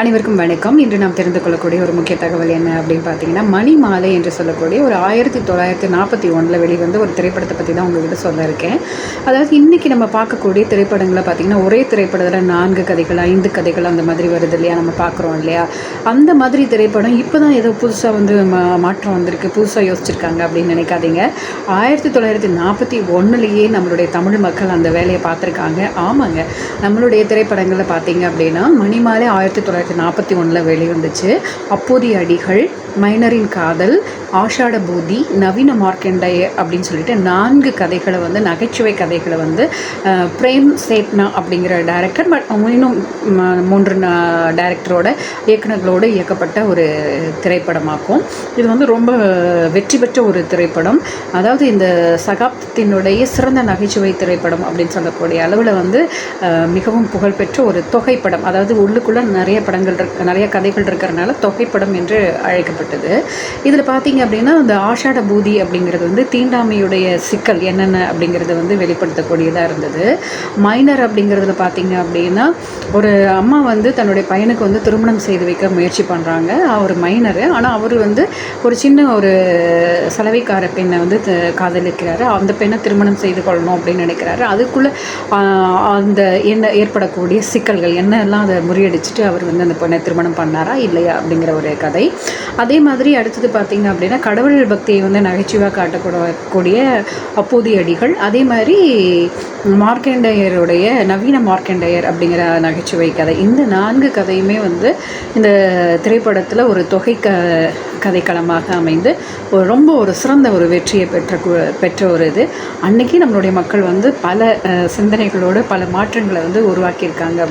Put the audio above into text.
அனைவருக்கும் வணக்கம். இன்று நாம் தெரிந்து கொள்ளக்கூடிய ஒரு முக்கிய தகவல் என்ன அப்படின்னு பார்த்தீங்கன்னா மணி மாலை என்று சொல்லக்கூடிய ஒரு ஆயிரத்தி தொள்ளாயிரத்தி நாற்பத்தி ஒன்றில் வெளிவந்த ஒரு திரைப்படத்தை பற்றி தான் உங்ககிட்ட சொல்ல இருக்கேன். அதாவது இன்றைக்கி நம்ம பார்க்கக்கூடிய திரைப்படங்களை பார்த்திங்கன்னா ஒரே திரைப்படத்தில் நான்கு கதைகள் ஐந்து கதைகள் அந்த மாதிரி வருது இல்லையா? நம்ம பார்க்குறோம் இல்லையா? அந்த மாதிரி திரைப்படம் இப்போ தான் ஏதோ புதுசாக வந்து மா மாற்றம் வந்திருக்கு. புதுசாக யோசிச்சிருக்காங்க அப்படின்னு நினைக்காதீங்க. ஆயிரத்தி தொள்ளாயிரத்தி நாற்பத்தி ஒன்றுலேயே நம்மளுடைய தமிழ் மக்கள் அந்த வேலையை பார்த்துருக்காங்க. ஆமாங்க. நம்மளுடைய திரைப்படங்களை பார்த்தீங்க அப்படின்னா மணிமாலை ஆயிரத்தி தொள்ளாயிரத்தி நாற்பத்தி ஒன்றில் வெளிவந்துச்சு. அப்போதைய அடிகள் மைனரின் காதல் ஆஷாட பூதி நவீன மார்க்கெண்டை அப்படின்னு சொல்லிட்டு நான்கு கதைகளை வந்து நகைச்சுவை கதைகளை வந்து பிரேம் சேட்னா அப்படிங்கிற டைரக்டர் பட் இன்னும் மூன்று டைரக்டரோட இயக்குநர்களோடு இயக்கப்பட்ட ஒரு திரைப்படமாக்கும். இது வந்து ரொம்ப வெற்றி பெற்ற ஒரு திரைப்படம். அதாவது இந்த சகாப்தத்தினுடைய சிறந்த நகைச்சுவை திரைப்படம் அப்படின்னு சொல்லக்கூடிய அளவில் வந்து மிகவும் புகழ்பெற்ற ஒரு தொகைப்படம். அதாவது உள்ளுக்குள்ளே நிறைய படங்கள் இருக்க நிறைய கதைகள் இருக்கிறனால தொகைப்படம் என்று அழைக்கப்பட்டது. இதில் பார்த்தீங்க அப்படின்னா அந்த ஆஷாட பூதி அப்படிங்கிறது வந்து தீண்டாமையுடைய சிக்கல் என்னென்ன அப்படிங்கிறது வந்து வெளிப்படுத்தக்கூடியதாக இருந்தது. மைனர் அப்படிங்கிறதுல பார்த்தீங்க அப்படின்னா ஒரு அம்மா வந்து தன்னுடைய பையனுக்கு வந்து திருமணம் செய்து வைக்க முயற்சி பண்ணுறாங்க அவர் மைனரு ஆனால் அவர் வந்து ஒரு சின்ன ஒரு சலவைக்கார பெண்ணை வந்து காதலிக்கிறாரு. அந்த பெண்ணை திருமணம் செய்து கொள்ளணும் அப்படின்னு நினைக்கிறாரு. அதுக்குள்ளே அந்த என்ன ஏற்படக்கூடிய சிக்கல்கள் என்னெல்லாம் அதை முறியடிச்சிட்டு அவர் வந்து அந்த பொண்ணை திருமணம் பண்ணாரா இல்லையா அப்படிங்கிற ஒரு கதை. அதே மாதிரி அடுத்தது பார்த்திங்க அப்படின்னா கடவுள் பக்தியை வந்து நகைச்சுவாக காட்டக்கூடக்கூடிய அப்போதைய அடிகள் அதே மாதிரி மார்க்கண்டேயருடைய நவீன மார்க்கண்டேயர் அப்படிங்கிற நகைச்சுவை கதை. இந்த நான்கு கதையுமே வந்து இந்த திரைப்படத்தில் ஒரு தொகை க கதைக்களமாக அமைந்து ஒரு ரொம்ப ஒரு சிறந்த ஒரு வெற்றியை பெற்ற பெற்ற ஒரு இது. அன்னைக்கு நம்மளுடைய மக்கள் வந்து பல சிந்தனைகளோடு பல மாற்றங்களை வந்து உருவாக்கியிருக்காங்க.